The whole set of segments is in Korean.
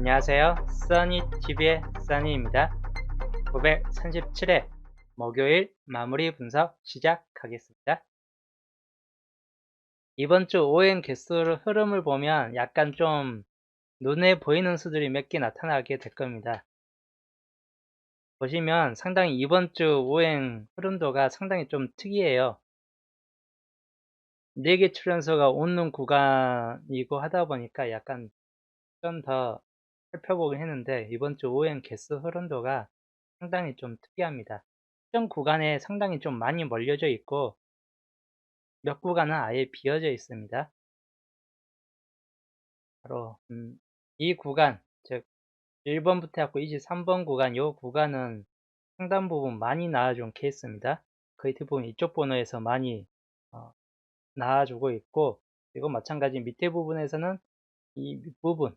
안녕하세요. 써니TV의 써니입니다. 937회 목요일 마무리 분석 시작하겠습니다. 이번 주 ON 개수 흐름을 보면 약간 좀 눈에 보이는 수들이 몇 개 나타나게 될 겁니다. 보시면 상당히 이번 주 ON 흐름도가 상당히 좀 특이해요. 4개 출연소가 오는 구간이고 하다 보니까 약간 좀 더 살펴보긴 했는데 이번 주 ON 개수 흐름도가 상당히 좀 특이합니다. 특정 구간에 상당히 좀 많이 몰려져 있고 몇 구간은 아예 비어져 있습니다. 바로 음, 이 구간, 즉 1번부터 해갖고 23번 구간, 이 구간은 상당 부분 많이 나와준 케이스입니다. 거의 대부분 이쪽 번호에서 많이 어, 나와주고 있고 그리고 마찬가지 밑에 부분에서는 이 밑부분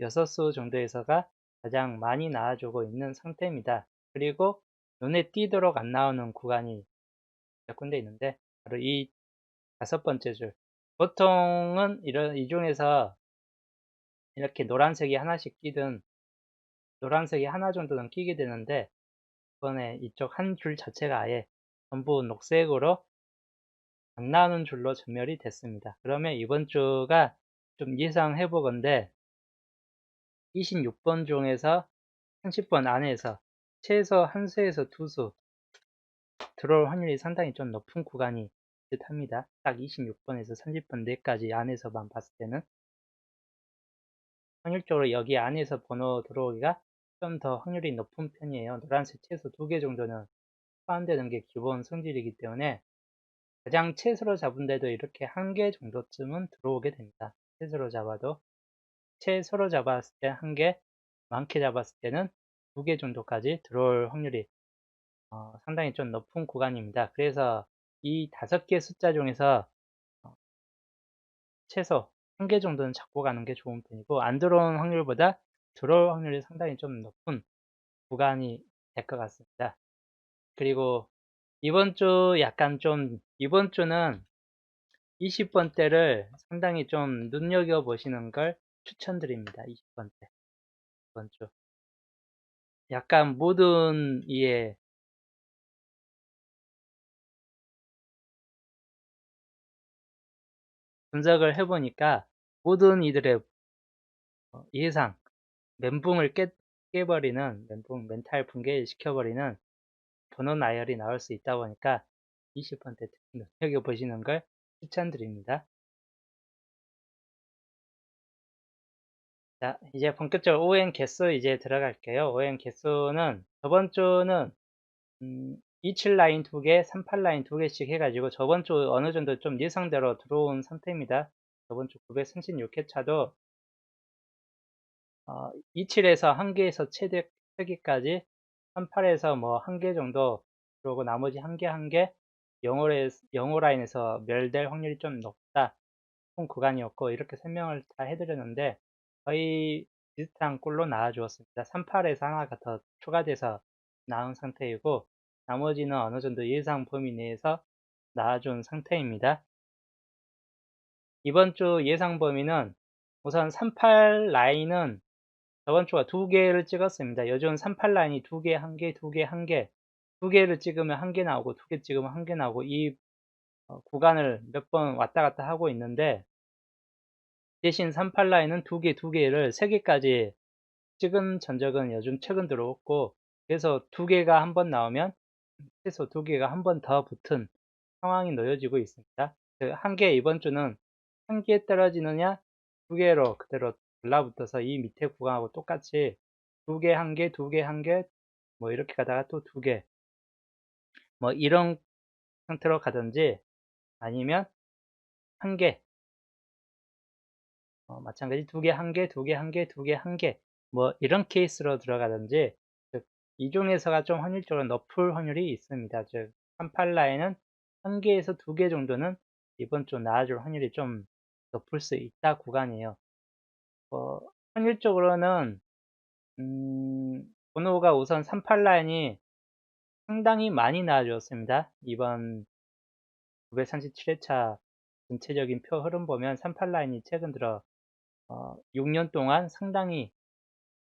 6수 정도에서가 가장 많이 나와주고 있는 상태입니다. 그리고 눈에 띄도록 안 나오는 구간이 몇 군데 있는데 바로 이 다섯 번째 줄 보통은 이런 이 중에서 이렇게 노란색이 하나씩 끼든 노란색이 하나 정도는 끼게 되는데 이번에 이쪽 한 줄 자체가 아예 전부 녹색으로 안 나오는 줄로 전멸이 됐습니다. 그러면 이번 주가 좀 예상해 보건데 26번 중에서 30번 안에서 최소 한 수에서 두 수 들어올 확률이 상당히 좀 높은 구간이 듯합니다. 딱 26번에서 30번 내까지 안에서만 봤을 때는 확률적으로 여기 안에서 번호 들어오기가 좀 더 확률이 높은 편이에요. 노란색 최소 두 개 정도는 포함되는 게 기본 성질이기 때문에 가장 최소로 잡은 데도 이렇게 한 개 정도쯤은 들어오게 됩니다. 최소로 잡아도 최소로 잡았을 때 한 개, 많게 잡았을 때는 두 개 정도까지 들어올 확률이 어, 상당히 좀 높은 구간입니다. 그래서 이 다섯 개 숫자 중에서 어, 최소 한 개 정도는 잡고 가는 게 좋은 편이고 안 들어온 확률보다 들어올 확률이 상당히 좀 높은 구간이 될 것 같습니다. 그리고 이번 주 약간 좀 이번 주는 20번대를 상당히 좀 눈여겨 보시는 걸 추천드립니다. 20번대 이번 주 약간 모든 이에 분석을 해보니까 모든 이들의 어, 예상 멘붕을 깨, 깨버리는 멘붕 멘탈 붕괴 시켜버리는 번호 나열이 나올 수 있다 보니까 20번째 특히 눈여겨보시는 걸 추천드립니다. 자, 이제 본격적으로 ON 개수 이제 들어갈게요. ON 개수는 저번 주는 음, 27 라인 2개, 38 라인 2개씩 해가지고 저번 주 어느 정도 좀 예상대로 들어온 상태입니다. 저번 주 936회차도 어, 27에서 1개에서 최대 크기까지 38에서 뭐 한 개 정도 그리고 나머지 한 개 한 개 영어에, 영어 라인에서 멸될 확률이 좀 높다 총 구간이었고 이렇게 설명을 다 해드렸는데 거의 비슷한 꼴로 나와 주었습니다 38에서 하나가 더 추가돼서 나온 상태이고 나머지는 어느 정도 예상 범위 내에서 나와준 상태입니다 이번 주 예상 범위는 우선 38 라인은 저번 주가 두 개를 찍었습니다. 요즘 38 라인이 두 개, 한 개, 두 개, 한 개, 두 개를 찍으면 한 개 나오고 두 개 찍으면 한 개 나오고 이 어, 구간을 몇 번 왔다 갔다 하고 있는데 대신 38 라인은 두 개, 두 개를 세 개까지 찍은 전적은 요즘 최근 들어왔고 그래서 두 개가 한 번 나오면 최소 두 개가 한 번 더 붙은 상황이 놓여지고 있습니다. 그한개 이번 주는 한개 떨어지느냐 두 개로 그대로 달라붙어서 이 밑에 구간하고 똑같이 두 개, 한 개, 두 개, 한 개, 뭐 이렇게 가다가 또 두 개, 뭐 이런 상태로 가든지 아니면 한 개, 어, 마찬가지 두 개, 한 개, 두 개, 한 개, 두 개, 한 개, 뭐 이런 케이스로 들어가든지 즉, 이 중에서가 좀 확률적으로 높을 확률이 있습니다. 즉, 38라인은 한 개에서 두 개 정도는 이번 주 나아줄 확률이 좀 높을 수 있다 구간이에요. 어, 확률적으로는 음, 번호가 우선 38라인이 상당히 많이 나와주었습니다. 이번 937회차 전체적인 표 흐름 보면 38라인이 최근 들어 어, 6년 동안 상당히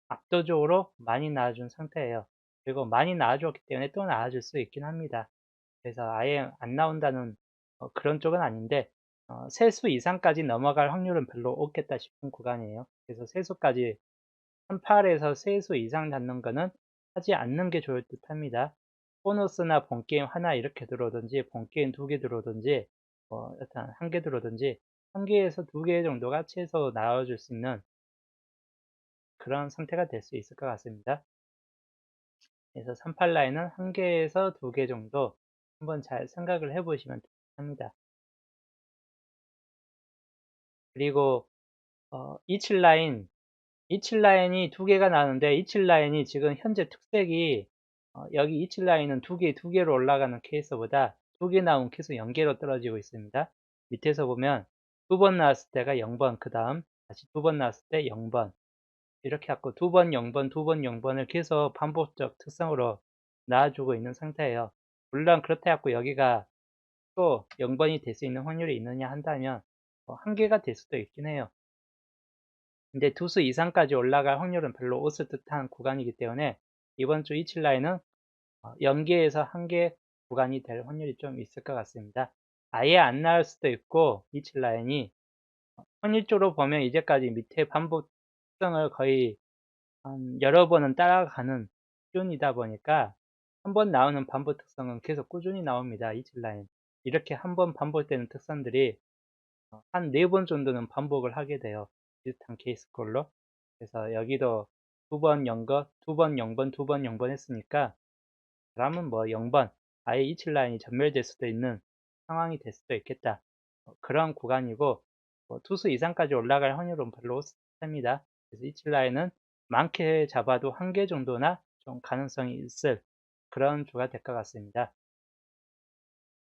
압도적으로 많이 나와준 상태예요. 그리고 많이 나와줬기 때문에 또 나와줄 수 있긴 합니다. 그래서 아예 안 나온다는 어, 그런 쪽은 아닌데 어, 세수 이상까지 넘어갈 확률은 별로 없겠다 싶은 구간이에요. 그래서 세수까지 38에서 세수 이상 잡는 거는 하지 않는 게 좋을 듯 합니다. 보너스나 본게임 하나 이렇게 들어오든지 본게임 두 개 들어오든지 뭐 여튼 한 개 들어오든지 한 개에서 두 개 정도가 최소 나와줄 수 있는 그런 상태가 될 수 있을 것 같습니다. 그래서 38라인은 한 개에서 두 개 정도 한번 잘 생각을 해보시면 합니다. 그리고 어, 27라인 27라인이 두 개가 나는데 27라인이 지금 현재 특색이 어, 여기 27라인은 두 개, 두 개로 올라가는 케이스보다 두 개 나온 케이스 0개로 떨어지고 있습니다. 밑에서 보면 두 번 나왔을 때가 0번, 그 다음 다시 두 번 나왔을 때 0번 이렇게 하고 두 번 0번, 두 번 0번을 계속 반복적 특성으로 나와주고 있는 상태예요. 물론 그렇다 해갖고 여기가 또 0번이 될 수 있는 확률이 있느냐 한다면 뭐 한개가 될 수도 있긴 해요. 근데 두 수 이상까지 올라갈 확률은 별로 없을 듯한 구간이기 때문에 이번 주 27라인은 0개에서 어, 1개 구간이 될 확률이 좀 있을 것 같습니다. 아예 안 나올 수도 있고 27라인이 어, 확률적으로 보면 이제까지 밑에 반복성을 거의 여러 번은 따라가는 수준이다 보니까 한 번 나오는 반복 특성은 계속 꾸준히 나옵니다. 27라인 이렇게 한 번 반복되는 특성들이 어, 한네 번 정도는 반복을 하게 돼요. 비슷한 케이스 걸로. 그래서 여기도 두 번 0번, 두 번 0번, 두 번 0번 했으니까 그러면 뭐 0번, 아예 27라인이 전멸될 수도 있는 상황이 될 수도 있겠다. 어, 그런 구간이고 뭐 투수 이상까지 올라갈 확률은 별로 없습니다. 그래서 27라인은 많게 잡아도 한 개 정도나 좀 가능성이 있을 그런 주가 될 것 같습니다.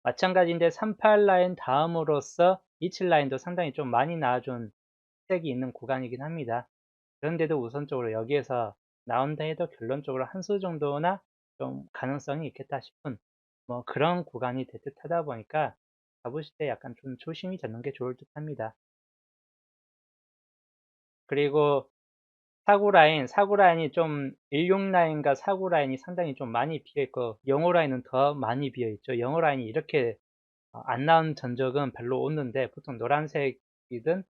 마찬가지인데 38라인 다음으로서 27라인도 상당히 좀 많이 나와준 색이 있는 구간이긴 합니다. 그런데도 우선적으로 여기에서 나온다 해도 결론적으로 한 수 정도나 좀 가능성이 있겠다 싶은 뭐 그런 구간이 될 듯 하다 보니까 잡으실 때 약간 좀 조심히 잡는 게 좋을 듯 합니다. 그리고 사구 라인, 사구 라인이 좀16 라인과 사구 라인이 상당히 좀 많이 비어 있고 영어 라인은 더 많이 비어 있죠. 영어 라인이 이렇게 어, 안 나온 전적은 별로 없는데 보통 노란색이든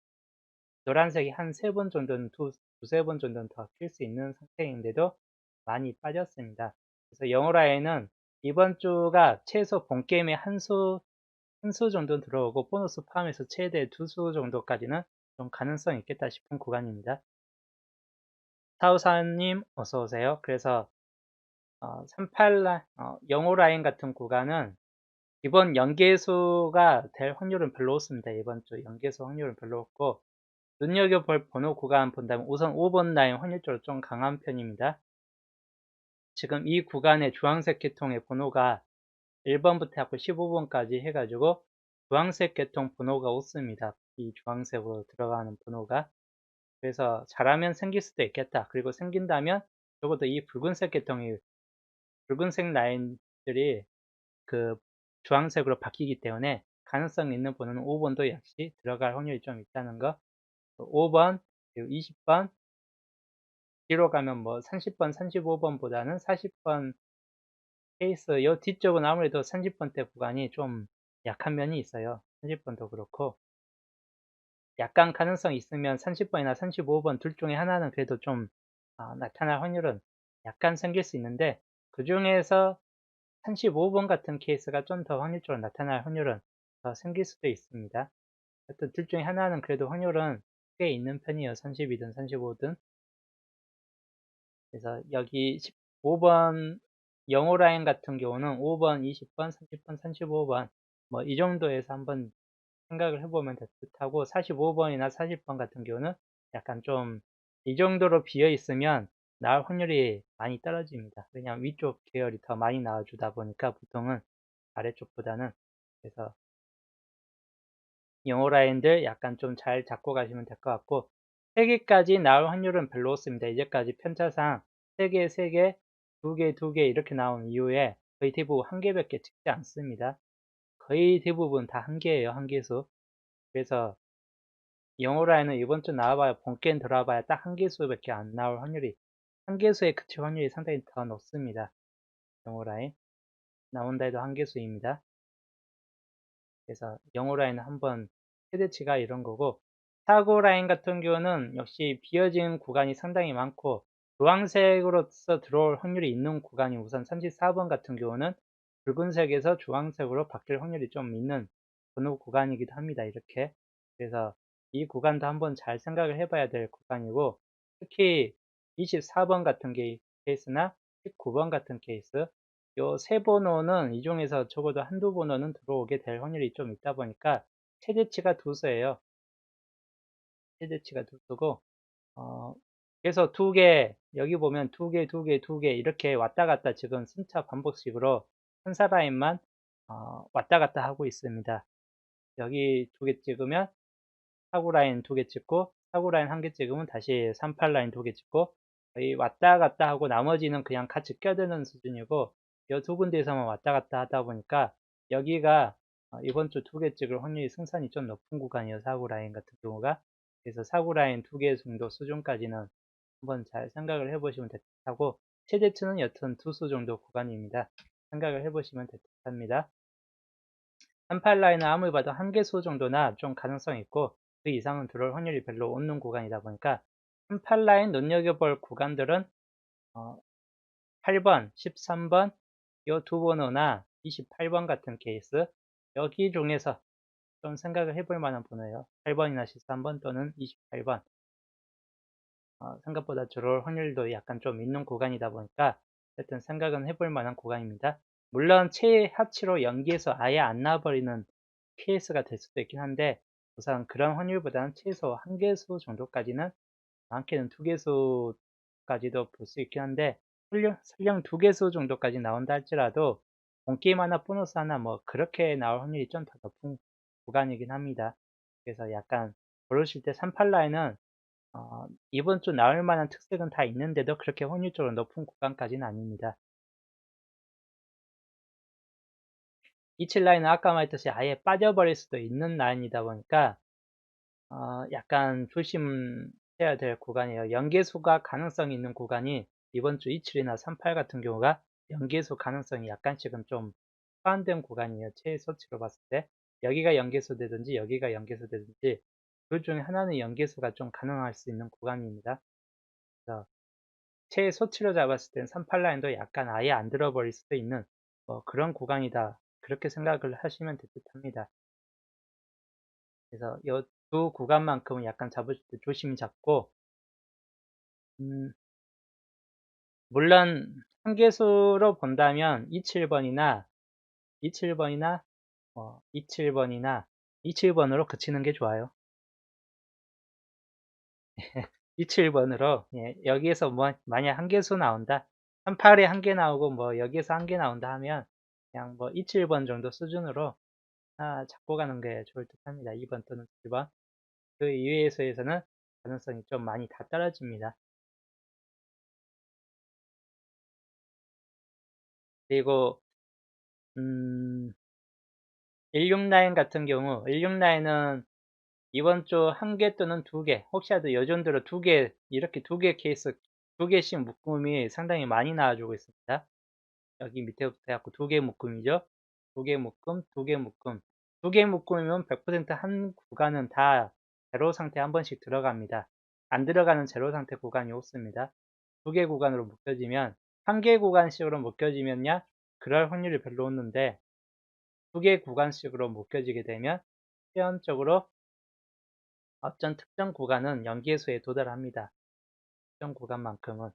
노란색이 한 세 번 정도는 두, 두세 번 정도는 더필수 있는 상태인데도 많이 빠졌습니다. 그래서 영어 라인은 이번 주가 최소 본 게임에 한 수, 한 수 정도 들어오고 보너스 포함해서 최대 두 수 정도까지는 좀 가능성이 있겠다 싶은 구간입니다. 사우사님 어서오세요. 그래서 어, 38라, 어, 영어 라인 같은 구간은 이번 연계수가 될 확률은 별로 없습니다. 이번 주 연계수 확률은 별로 없고 눈여겨볼 번호 구간 본다면 우선 5번 라인 확률적으로 좀 강한 편입니다. 지금 이 구간의 주황색 계통의 번호가 1번부터 해고 15번까지 해가지고 주황색 계통 번호가 없습니다. 이 주황색으로 들어가는 번호가 그래서 잘하면 생길 수도 있겠다. 그리고 생긴다면 적어도 이 붉은색 계통이 붉은색 라인들이 그 주황색으로 바뀌기 때문에 가능성 있는 번호는 5번도 역시 들어갈 확률이 좀 있다는 거 5번, 그리고 20번, 뒤로 가면 뭐 30번, 35번보다는 40번 케이스, 요 뒤쪽은 아무래도 30번대 구간이 좀 약한 면이 있어요. 30번도 그렇고. 약간 가능성 있으면 30번이나 35번 둘 중에 하나는 그래도 좀 아, 나타날 확률은 약간 생길 수 있는데 그 중에서 35번 같은 케이스가 좀 더 확률적으로 나타날 확률은 더 생길 수도 있습니다. 하여튼 둘 중에 하나는 그래도 확률은 꽤 있는 편이에요. 32든 35든. 그래서 여기 15번 영어 라인 같은 경우는 5번, 20번, 30번, 35번 뭐 이 정도에서 한번 생각을 해보면 될 듯하고 45번이나 40번 같은 경우는 약간 좀 이 정도로 비어 있으면 나올 확률이 많이 떨어집니다. 왜냐하면 위쪽 계열이 더 많이 나와주다 보니까 보통은 아래쪽보다는 그래서 영어 라인들 약간 좀 잘 잡고 가시면 될 것 같고 3개까지 나올 확률은 별로 없습니다. 이제까지 편차상 3개, 3개, 2개, 2개 이렇게 나온 이후에 거의 대부분 한 개밖에 찍지 않습니다. 거의 대부분 다 한 개예요. 한 개수. 그래서 영어 라인은 이번 주 나와봐야 본게임 들어와봐야 딱 한 개수밖에 안 나올 확률이 한 개수에 그칠 확률이 상당히 더 높습니다. 영어 라인 나온다 해도 한 개수입니다. 그래서 영어 라인은 한번 최대치가 이런 거고 사고 라인 같은 경우는 역시 비어진 구간이 상당히 많고 주황색으로서 들어올 확률이 있는 구간이 우선 34번 같은 경우는 붉은색에서 주황색으로 바뀔 확률이 좀 있는 그런 구간이기도 합니다. 이렇게 그래서 이 구간도 한번 잘 생각을 해봐야 될 구간이고 특히 24번 같은 케이스나 19번 같은 케이스 요 세 번호는 이 중에서 적어도 한두 번호는 들어오게 될 확률이 좀 있다 보니까 최대치가 두 수예요. 최대치가 두 수고 어, 그래서 두 개, 여기 보면 두 개, 두 개, 두 개 이렇게 왔다 갔다 지금 순차 반복식으로 한사 라인만 어, 왔다 갔다 하고 있습니다. 여기 두 개 찍으면 사구 라인 두 개 찍고 사구 라인 한 개 찍으면 다시 38 라인 두 개 찍고 거의 왔다 갔다 하고 나머지는 그냥 같이 껴드는 수준이고 이 두 군데에서만 왔다 갔다 하다 보니까 여기가 어, 이번 주 두 개 찍을 확률이 승산이 좀 높은 구간이에요 사구 라인 같은 경우가 그래서 사구 라인 두개 정도 수준까지는 한번 잘 생각을 해보시면 됐다고 최대치는 여튼 두 수 정도 구간입니다. 생각을 해보시면 됐답니다. 38 라인은 아무리 봐도 한 개 수 정도나 좀 가능성이 있고 그 이상은 들어올 확률이 별로 없는 구간이다 보니까 38라인 눈여겨볼 구간들은 어, 8번, 13번, 요두 번호나 28번 같은 케이스 여기 중에서 좀 생각을 해볼 만한 번호예요. 8번이나 13번 또는 28번 어, 생각보다 들어올 확률도 약간 좀 있는 구간이다 보니까 하여튼 생각은 해볼 만한 구간입니다. 물론 최하치로 연기해서 아예 안 나와버리는 케이스가 될 수도 있긴 한데 우선 그런 확률보다는 최소 한 개수 정도까지는 많게는 두 개수까지도 볼 수 있긴 한데 설령, 설령 두 개수 정도까지 나온다 할지라도 본 게임 하나 보너스 하나 뭐 그렇게 나올 확률이 좀 더 높은 구간이긴 합니다. 그래서 약간 고르실 때 38라인은 어, 이번 주 나올 만한 특색은 다 있는데도 그렇게 확률적으로 높은 구간까지는 아닙니다. 27 라인은 아까 말했듯이 아예 빠져버릴 수도 있는 라인이다 보니까 어, 약간 조심해야 될 구간이에요. 연계수가 가능성이 있는 구간이 이번 주 27이나 38 같은 경우가 연계수 가능성이 약간씩은 좀 포함된 구간이에요. 최소치로 봤을 때 여기가 연계수 되든지 여기가 연계수 되든지 둘 중에 하나는 연계수가 좀 가능할 수 있는 구간입니다. 그래서 최소치로 잡았을 땐 38라인도 약간 아예 안 들어버릴 수도 있는 뭐 그런 구간이다. 그렇게 생각을 하시면 될 듯 합니다. 그래서 이 두 구간만큼은 약간 잡으실 때 조심히 잡고 음, 물론 한계수로 본다면 27번이나 27번이나 어, 27번이나 27번으로 그치는 게 좋아요. 27번으로 예, 여기에서 뭐 만약 한계수 나온다 38에 한 개 나오고 뭐 여기에서 한 개 나온다 하면 그냥 뭐 27번 정도 수준으로 하나 잡고 가는 게 좋을 듯 합니다. 2번 또는 7번. 그 이외에서에서는 가능성이 좀 많이 다 떨어집니다. 그리고 음, 16라인 같은 경우 16라인은 이번 주 한 개 또는 두 개, 혹시라도 요즘들어 두 개, 이렇게 두 개 케이스, 두 개씩 묶음이 상당히 많이 나와주고 있습니다. 여기 밑에부터 해갖고 두 개 묶음이죠. 두 개 묶음, 두 개 묶음. 두 개 묶음이면 100%한 구간은 다 제로 상태 한 번씩 들어갑니다. 안 들어가는 제로 상태 구간이 없습니다. 두 개 구간으로 묶여지면 한 개 구간씩으로 묶여지면야 그럴 확률이 별로 없는데 두개 구간씩으로 묶여지게 되면 시연적으로 어떤 특정 구간은 연계수에 도달합니다. 특정 구간만큼은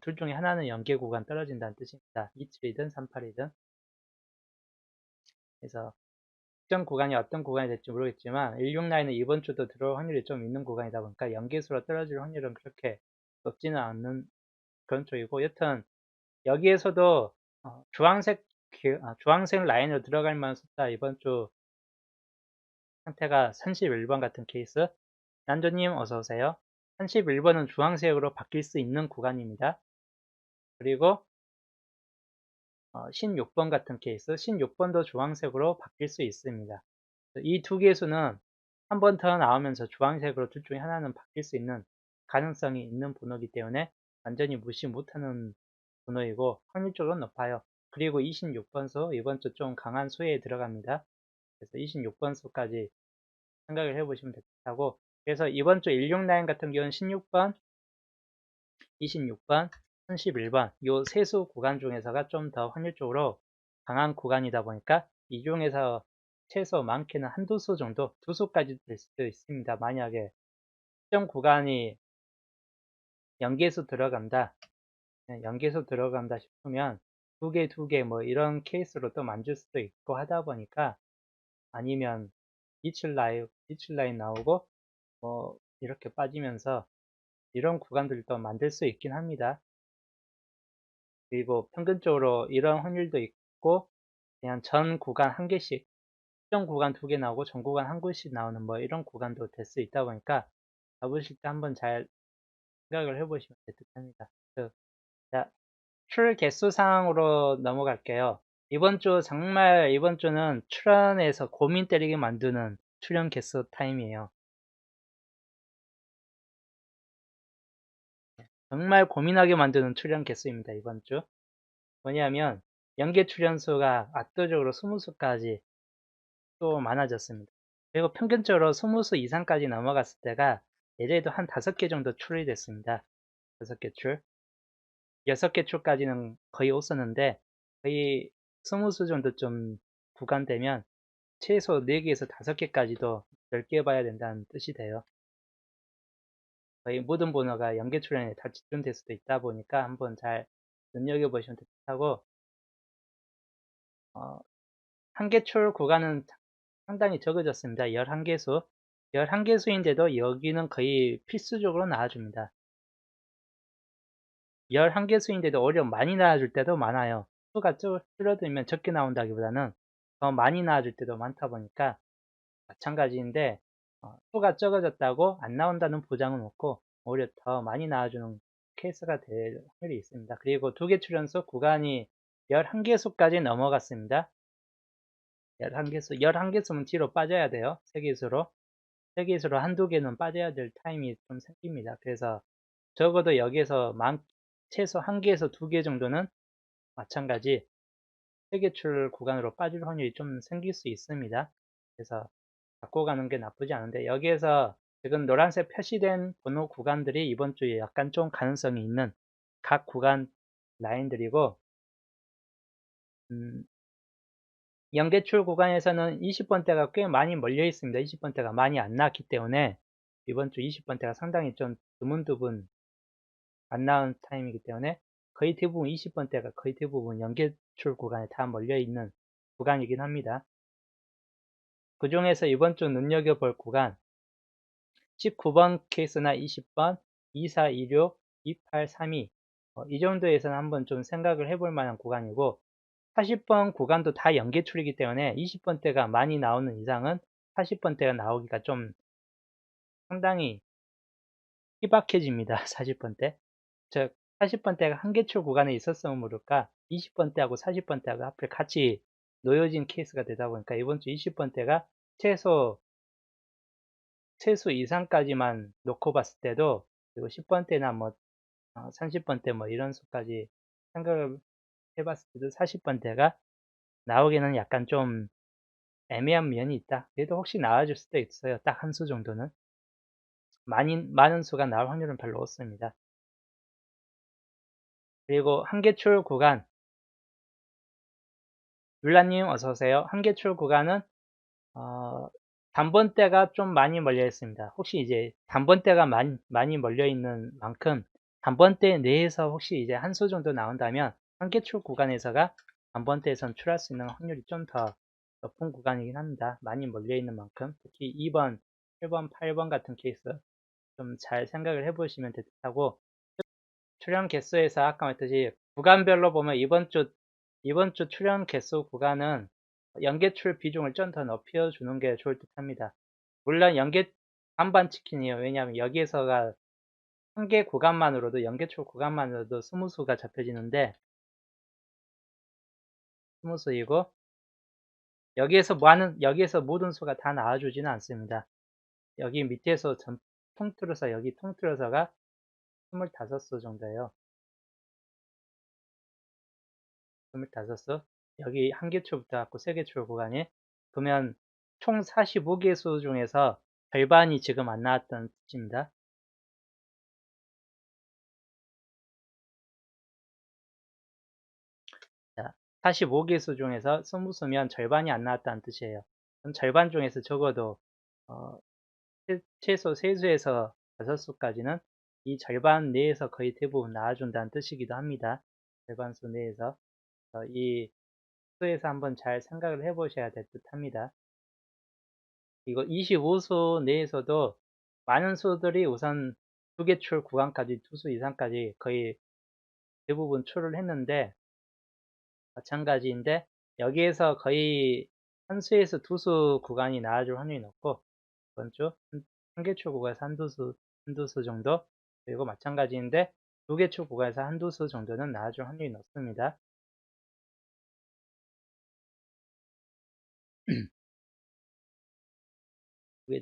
둘 중에 하나는 연계 구간 떨어진다는 뜻입니다. 27이든 38이든 그래서 특정 구간이 어떤 구간이 될지 모르겠지만 16라인은 이번 주도 들어올 확률이 좀 있는 구간이다 보니까 연계수로 떨어질 확률은 그렇게 높지는 않는 그런 쪽이고 여튼 여기에서도 어, 주황색 아, 주황색 라인으로 들어갈 만한 숫자 이번 주 상태가 31번 같은 케이스 난조님 어서오세요 31번은 주황색으로 바뀔 수 있는 구간입니다. 그리고 16번 어, 같은 케이스, 16번도 주황색으로 바뀔 수 있습니다. 이 두 개수는 한 번 더 나오면서 주황색으로 둘 중에 하나는 바뀔 수 있는 가능성이 있는 번호이기 때문에 완전히 무시 못하는 번호이고 확률적으로 높아요. 그리고 26번 수 이번 주 좀 강한 수에 들어갑니다. 그래서 26번 수까지 생각을 해보시면 되고 그래서 이번 주 169 같은 경우는 16번, 26번, 31번 요 세수 구간 중에서가 좀 더 확률적으로 강한 구간이다 보니까 이 중에서 최소 많게는 한두 수 정도, 두 수까지 될 수도 있습니다. 만약에 특정 구간이 연계수 들어간다, 네, 연계수 들어간다 싶으면 두 개, 두 개 뭐 이런 케이스로 또 만들 수도 있고 하다 보니까 아니면 이칠 라인, 이칠 라인 나오고 뭐 이렇게 빠지면서 이런 구간들도 만들 수 있긴 합니다. 그리고 평균적으로 이런 확률도 있고 그냥 전 구간 한 개씩 특정 구간 두 개 나오고 전 구간 한 개씩 나오는 뭐 이런 구간도 될 수 있다 보니까 잡으실 때 한번 잘 생각을 해보시면 될 듯 합니다. 그, 자, 출 개수 상으로 넘어갈게요. 이번 주 정말 이번 주는 출연에서 고민 때리게 만드는 출연 개수 타임이에요. 정말 고민하게 만드는 출연 개수입니다. 이번 주. 뭐냐면 연계 출연 수가 압도적으로 20수까지 또 많아졌습니다. 그리고 평균적으로 20수 이상까지 넘어갔을 때가 예전에도 한 5개 정도 출이 됐습니다. 5개 출. 6개 출까지는 거의 없었는데 거의 20수 정도 좀 구간되면 최소 4개에서 5개까지도 넓게 봐야 된다는 뜻이 돼요. 거의 모든 번호가 연계 출연에 다 집중될 수도 있다 보니까 한번 잘 눈여겨보시면 좋다고 어, 한계출 구간은 상당히 적어졌습니다. 11개수 11개수인데도 여기는 거의 필수적으로 나와줍니다. 11개 수인데도 오히려 많이 나와줄 때도 많아요. 수가 줄어들면 적게 나온다기보다는 더 많이 나와줄 때도 많다 보니까 마찬가지인데 어, 수가 적어졌다고 안 나온다는 보장은 없고 오히려 더 많이 나와주는 케이스가 될 확률이 있습니다. 그리고 두 개 출연수 구간이 11개수까지 넘어갔습니다. 11개수, 11개수면 뒤로 빠져야 돼요. 3개수로. 3개수로 한두 개는 빠져야 될 타임이 좀 생깁니다. 그래서 적어도 여기에서 만, 최소 1개에서 2개 정도는 마찬가지 3개 출 구간으로 빠질 확률이 좀 생길 수 있습니다. 그래서 바꿔가는 게 나쁘지 않은데 여기에서 지금 노란색 표시된 번호 구간들이 이번 주에 약간 좀 가능성이 있는 각 구간 라인들이고 음, 연계출 구간에서는 20번대가 꽤 많이 몰려 있습니다. 20번대가 많이 안 나왔기 때문에 이번 주 20번대가 상당히 좀 드문드문 안 나온 타임이기 때문에 거의 대부분 20번대가 거의 대부분 연계출 구간에 다 몰려 있는 구간이긴 합니다. 그 중에서 이번 주 눈여겨볼 구간 19번 케이스나 20번 2426 2832 어, 이 정도에서는 한번 좀 생각을 해볼 만한 구간이고 40번 구간도 다 연계출이기 때문에 20번대가 많이 나오는 이상은 40번대가 나오기가 좀 상당히 희박해집니다. 40번대. 즉 40번대가 한계출 구간에 있었으면 모를까 20번대하고 40번대하고 앞에 같이 놓여진 케이스가 되다 보니까 이번 주 20번대가 최소 최소 이상까지만 놓고 봤을 때도 그리고 10번대나 뭐 30번대 어, 뭐 이런 수까지 생각을 해봤을 때도 40번대가 나오기는 약간 좀 애매한 면이 있다. 그래도 혹시 나와줄 수도 있어요. 딱 한 수 정도는. 많이, 많은 수가 나올 확률은 별로 없습니다. 그리고 한계출 구간. 율라님 어서오세요. 한계출 구간은, 어, 단번대가 좀 많이 몰려 있습니다. 혹시 이제 단번대가 많이, 많이 몰려 있는 만큼 단번대 내에서 혹시 이제 한 수 정도 나온다면 한계출 구간에서가 단번대에선 출할 수 있는 확률이 좀 더 높은 구간이긴 합니다. 많이 몰려 있는 만큼 특히 2번, 7번, 8번 같은 케이스 좀 잘 생각을 해보시면 될 듯하고 출연 개수에서 아까 말했듯이 구간별로 보면 이번 주 이번 주 출연 개수 구간은 연계출 비중을 좀 더 높여주는 게 좋을 듯 합니다. 물론 연계 반반 치킨이에요. 왜냐하면 여기에서가 한 개 구간만으로도 연계출 구간만으로도 스무 수가 잡혀지는데 스무 수이고 여기에서 많은 여기에서 모든 수가 다 나와주지는 않습니다. 여기 밑에서 전 통틀어서 여기 통틀어서가 25수 정도예요. 25수. 여기 한 개초부터 갖고 세 개초 구간이 그러면 총 45개 수 중에서 절반이 지금 안 나왔다는 뜻입니다. 자, 45개 수 중에서 20수면 절반이 안 나왔다는 뜻이에요. 그럼 절반 중에서 적어도 어, 최소 세수에서 5수까지는 이 절반 내에서 거의 대부분 나와준다는 뜻이기도 합니다. 절반 수 내에서 어, 이 수에서 한번 잘 생각을 해보셔야 될 듯 합니다. 이거 25수 내에서도 많은 수들이 우선 두 개 출 구간까지 두 수 이상까지 거의 대부분 출을 했는데 마찬가지인데 여기에서 거의 한 수에서 두 수 구간이 나와줄 확률이 높고 이번 주 한 개 출 구간에서 한두 수, 한두 수 정도 그리고 마찬가지인데 두개출 구간에서 한두 수 정도는 나와줄 확률이 높습니다.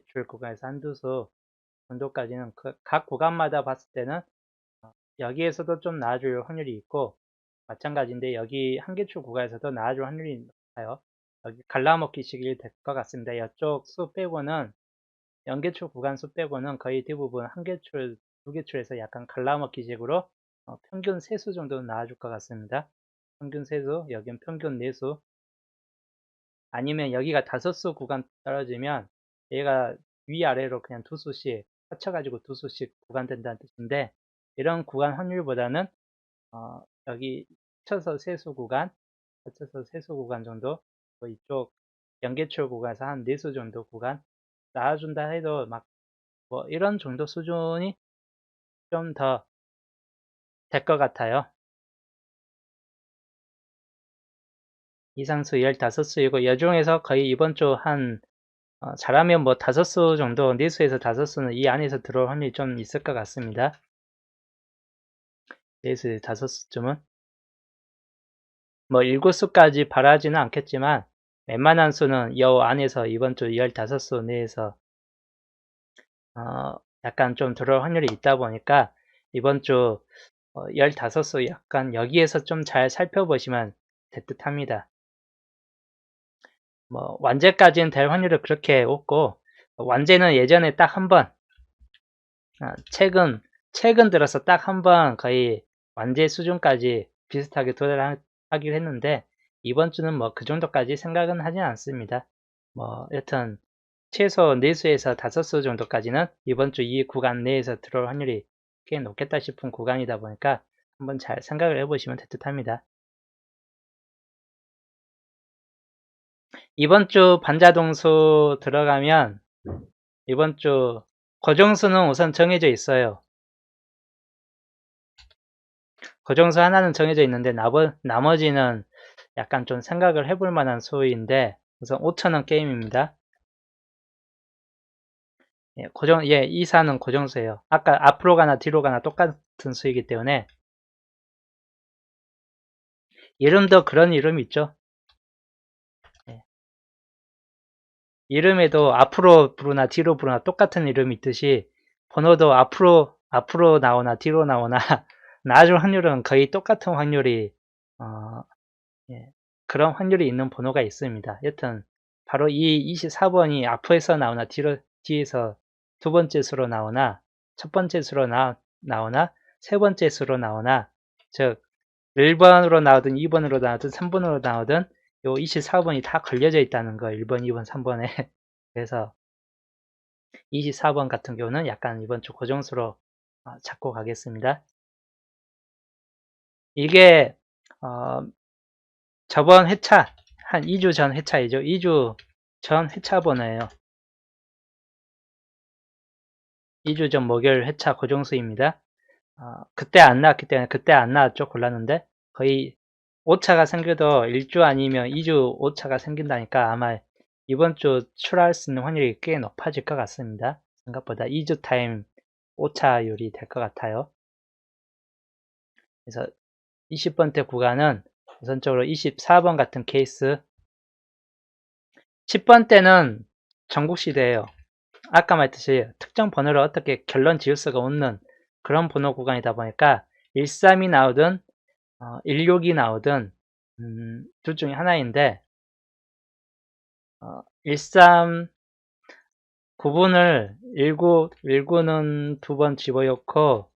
줄 구간에서 한두 수 정도까지는 그 각 구간마다 봤을 때는 어, 여기에서도 좀 나아줄 확률이 있고 마찬가지인데 여기 한계출 구간에서도 나아줄 확률이 높아요. 여기 갈라먹기식이 될것 같습니다. 이쪽 수 빼고는 연계출 구간 수 빼고는 거의 대부분 한계출, 두계출에서 약간 갈라먹기식으로 어, 평균 세수 정도는 나와줄 것 같습니다. 평균 세수, 여기는 평균 내수 아니면 여기가 다섯 수 구간 떨어지면 얘가 위아래로 그냥 두 수씩 합쳐가지고 두 수씩 구간 된다는 뜻인데 이런 구간 확률보다는 어, 여기 합쳐서 세수 구간 합쳐서 세수 구간 정도 뭐 이쪽 연계출 구간에서 한네수 정도 구간 나와준다 해도 막 뭐 이런 정도 수준이 좀 더 될 것 같아요. 이상수 15수이고 여중에서 거의 이번 주한 어, 잘하면 뭐 다섯 수 정도, 네 수에서 다섯 수는 이 안에서 들어올 확률이 좀 있을 것 같습니다. 네 수에서 다섯 수쯤은 뭐 일곱 수까지 바라지는 않겠지만 웬만한 수는 여 안에서 이번 주 15수 내에서 어, 약간 좀 들어올 확률이 있다 보니까 이번 주 어, 15수 약간 여기에서 좀 잘 살펴보시면 될 듯 합니다. 뭐 완제까지는 될 확률은 그렇게 없고 완제는 예전에 딱 한 번, 아, 최근 최근 들어서 딱 한 번 거의 완제 수준까지 비슷하게 도달하기로 했는데 이번 주는 뭐 그 정도까지 생각은 하진 않습니다. 뭐 여튼 최소 4수에서 5수 정도까지는 이번 주 이 구간 내에서 들어올 확률이 꽤 높겠다 싶은 구간이다 보니까 한번 잘 생각을 해보시면 될 듯 합니다. 이번 주 반자동수 들어가면 이번 주 고정수는 우선 정해져 있어요. 고정수 하나는 정해져 있는데 나머지는 약간 좀 생각을 해볼 만한 수인데 우선 5천원 게임입니다. 예, 고정, 예, 이사는 고정수예요. 아까 앞으로 가나 뒤로 가나 똑같은 수이기 때문에 이름도 그런 이름 있죠. 이름에도 앞으로 부르나 뒤로 부르나 똑같은 이름이 있듯이 번호도 앞으로 앞으로 나오나 뒤로 나오나 나중 확률은 거의 똑같은 확률이 어, 예, 그런 확률이 있는 번호가 있습니다. 여튼 바로 이 24번이 앞에서 나오나 뒤로 뒤에서 두 번째 수로 나오나 첫 번째 수로 나, 나오나 세 번째 수로 나오나 즉 1번으로 나오든 2번으로 나오든 3번으로 나오든 요 24번이 다 걸려져 있다는 거 1번, 2번, 3번에 그래서 24번 같은 경우는 약간 이번 주 고정수로 어, 잡고 가겠습니다. 이게 어, 저번 회차 한 2주 전 회차이죠. 2주 전 회차 번호예요. 2주 전 목요일 회차 고정수입니다. 어, 그때 안 나왔기 때문에 그때 안 나왔죠. 골랐는데 거의 오차가 생겨도 1주 아니면 2주 오차가 생긴다니까 아마 이번 주 출하할 수 있는 확률이 꽤 높아질 것 같습니다. 생각보다 2주 타임 오차율이 될 것 같아요. 그래서 20번째 구간은 우선적으로 24번 같은 케이스 10번 때는 전국시대예요. 아까 말했듯이 특정 번호를 어떻게 결론 지을 수가 없는 그런 번호 구간이다 보니까 13이 나오든 어, 16이 나오든 음, 둘 중에 하나인데 어, 13 9분을 19, 19는 두 번 집어넣고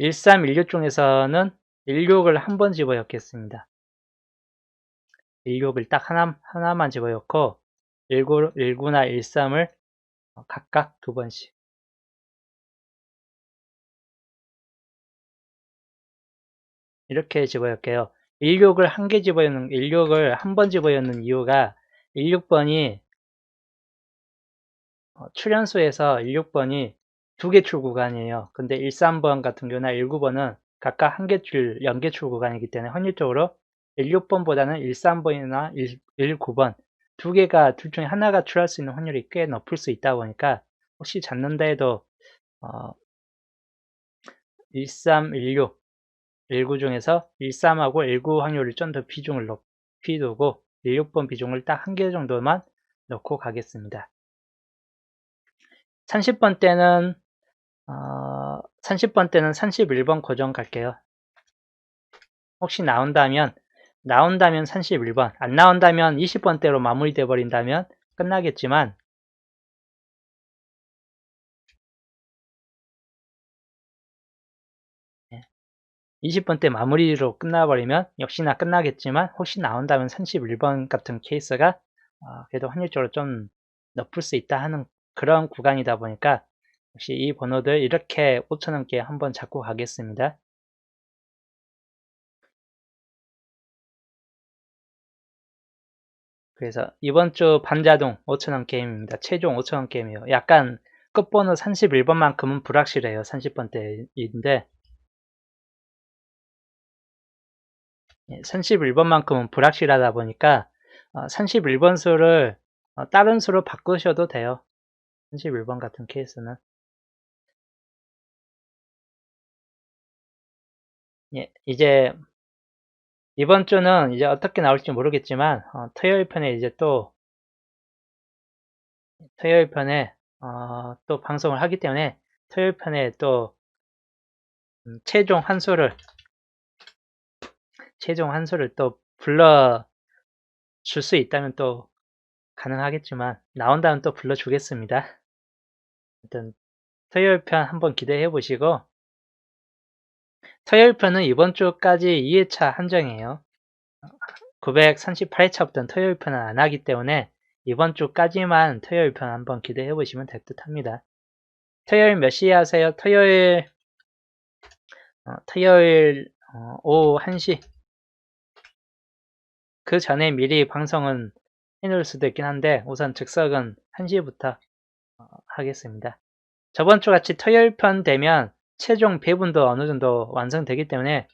13, 16 중에서는 16을 한 번 집어넣겠습니다. 16을 딱 하나, 하나만 집어넣고 19, 19나 13을 각각 두 번씩 이렇게 집어넣을게요. 16을 한 개 집어넣는, 16을 한 번 집어넣는 이유가 16번이 출연수에서 16번이 두 개 출 구간이에요. 근데 13번 같은 경우나 19번은 각각 한개 출, 연계 출 구간이기 때문에 확률적으로 16번보다는 13번이나 19번 두 개가 둘 중에 하나가 출할 수 있는 확률이 꽤 높을 수 있다 보니까 혹시 잡는다 해도 어, 13, 16, 19 중에서 13하고 19 확률을 좀 더 비중을 높이 두고 16번 비중을 딱 한 개 정도만 넣고 가겠습니다. 30번 때는 어, 30번 때는 31번 고정 갈게요. 혹시 나온다면 나온다면 31번 안 나온다면 20번대로 마무리돼 버린다면 끝나겠지만 20번 때 마무리로 끝나버리면 역시나 끝나겠지만 혹시 나온다면 31번 같은 케이스가 어, 그래도 확률적으로 좀 높을 수 있다 하는 그런 구간이다 보니까 역시 이 번호들 이렇게 5천원께 한번 잡고 가겠습니다. 그래서 이번 주 반자동 5천원 게임입니다. 최종 5천원 게임이에요. 약간 끝번호 31번만큼은 불확실해요. 30번대인데 31번만큼은 불확실하다 보니까 31번 어, 수를 어, 다른 수로 바꾸셔도 돼요. 31번 같은 케이스는 예, 이제 이번 주는 이제 어떻게 나올지 모르겠지만 어, 토요일 편에 이제 또 토요일 편에 어, 또 방송을 하기 때문에 토요일 편에 또 음, 최종 한 수를 최종 한 수를 또 불러 줄 수 있다면 또 가능하겠지만 나온다면 또 불러주겠습니다. 일단 토요일 편 한번 기대해 보시고 토요일 편은 이번 주까지 2회차 한정이에요. 938회차부터는 토요일 편은 안 하기 때문에 이번 주까지만 토요일 편 한번 기대해 보시면 될 듯 합니다. 토요일 몇 시에 하세요? 토요일 어, 토요일 어, 오후 1시 그 전에 미리 방송은 해놓을 수도 있긴 한데 우선 즉석은 1시부터 어, 하겠습니다. 저번 주 같이 토요일 편 되면 최종 배분도 어느 정도 완성되기 때문에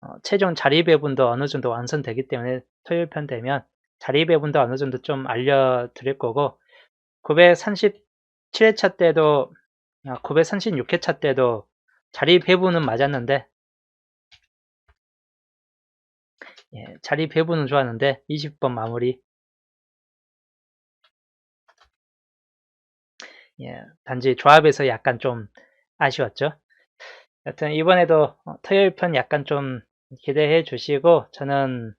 어, 최종 자리 배분도 어느 정도 완성되기 때문에 토요일 편 되면 자리 배분도 어느 정도 좀 알려드릴 거고 937회차 때도 936회차 아, 때도 자리 배분은 맞았는데 예, 자리 배분은 좋았는데 20번 마무리 예, 단지 조합에서 약간 좀 아쉬웠죠. 여튼 이번에도 어, 토요일 편 약간 좀 기대해 주시고 저는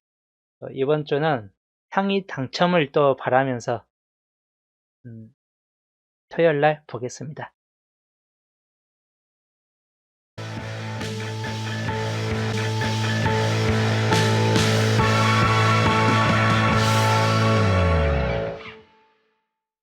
어, 이번 주는 향이 당첨을 또 바라면서 음, 토요일 날 보겠습니다.